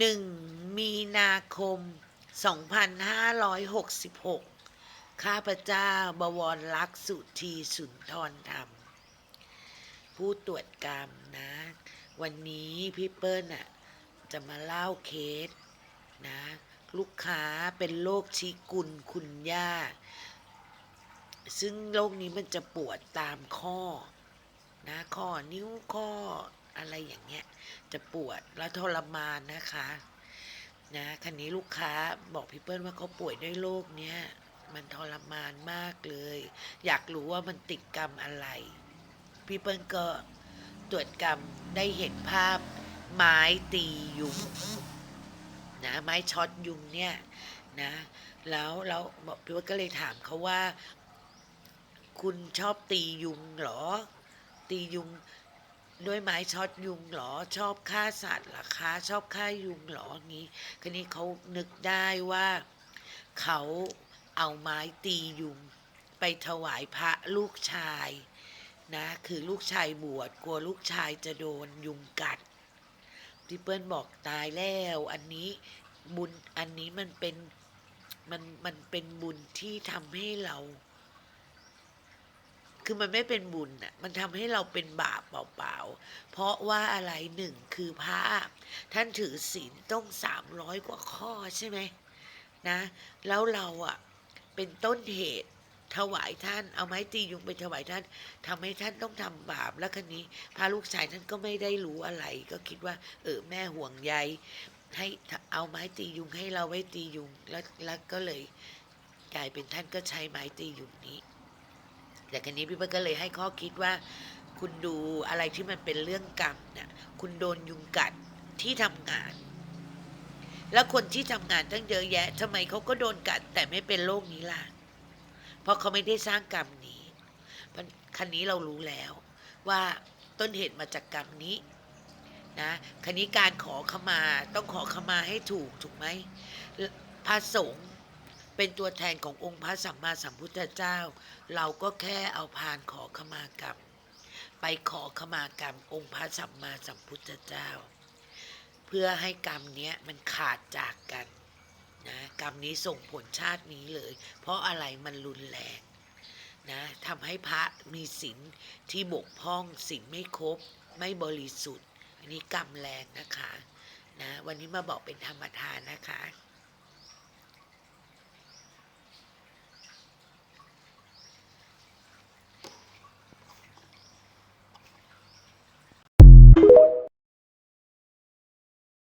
1 มีนาคม 2566 ข้าพเจ้าบวรลักษ์สุธีสุนทรธรรม ผู้ตรวจกรรมนะ วันนี้พี่เปิ้ลน่ะจะมาเล่าเคสนะ ลูกค้าเป็นโรคชิกุลคุณย่า ซึ่งโรคนี้มันจะปวดตามข้อนะข้อนิ้วข้อ อะไรอย่างเงี้ย จะปวดแล้วทรมานนะคะนะคันนี้ลูกค้าบอกพี่เปิ้ลว่าเขาป่วยด้วยโรคเนี้ยมันทรมานมากเลย อยากรู้ว่ามันติดกรรมอะไร พี่เปิ้ลก็ตรวจกรรมได้เห็นภาพไม้ตียุงนะไม้ช็อตยุงเนี่ยนะแล้วแล้วบอกพี่เปิ้ลก็เลยถามเขาว่า คุณชอบตียุงหรอ ตียุง ด้วยไม้ช็อตยุงเหรอ ชอบฆ่าสัตว์หรอคะชอบฆ่ายุงเหรองี้คันนี้เขานึกได้ว่าเขาเอาไม้ตียุง ไปถวายพระลูกชายนะคือลูกชายบวชกลัวลูกชายจะโดนยุงกัดพี่เปิ้ลบอกตายแล้วอันนี้บุญอันนี้มันเป็นมันมันเป็นบุญที่ทำให้เรา คือมันไม่เป็นบุญอะ มันทำให้เราเป็นบาปเปล่าๆ เพราะว่าอะไรหนึ่งคือพระท่านถือศีลต้องสามร้อยกว่าข้อใช่ไหมนะ แล้วเราอะเป็นต้นเหตุถวายท่านเอาไม้ตียุงไปถวายท่านทำให้ท่านต้องทำบาปแล้วคันนี้พระลูกชายท่านก็ไม่ได้รู้อะไร ก็คิดว่า เออแม่ห่วงใยให้เอาไม้ตียุงให้เราไว้ตียุงแล้วแล้วก็เลยกลายเป็นท่านก็ใช้ไม้ตียุงนี้ แต่คันนี้พี่เปิ้ลก็เลยให้ข้อคิดว่า คุณดูอะไรที่มันเป็นเรื่องกรรมเนี่ยคุณโดนยุงกัดที่ทำงาน แล้วคนที่ทำงานตั้งเยอะแยะทำไมเขาก็โดนกัด แต่ไม่เป็นโรคนี้ล่ะ เพราะเขาไม่ได้สร้างกรรมนี้คันนี้เรารู้แล้วว่าต้นเหตุมาจากกรรมนี้นะคันนี้การขอขมาต้องขอขมาให้ถูกถูกไหมพระสงฆ์ เป็นตัวแทนขององค์พระสัมมาสัมพุทธเจ้า เราก็แค่เอาพานขอขมากรรม ไปขอขมากรรม องค์พระสัมมาสัมพุทธเจ้า เพื่อให้กรรมเนี้ยมันขาดจากกันนะกรรมนี้ส่งผลชาตินี้เลย เพราะอะไรมันรุนแรงนะทำให้พระมีศีลที่บกพร่องศีลไม่ครบไม่บริสุทธิ์ อันนี้กรรมแรงนะคะนะวันนี้มาบอกเป็นธรรมทานนะคะ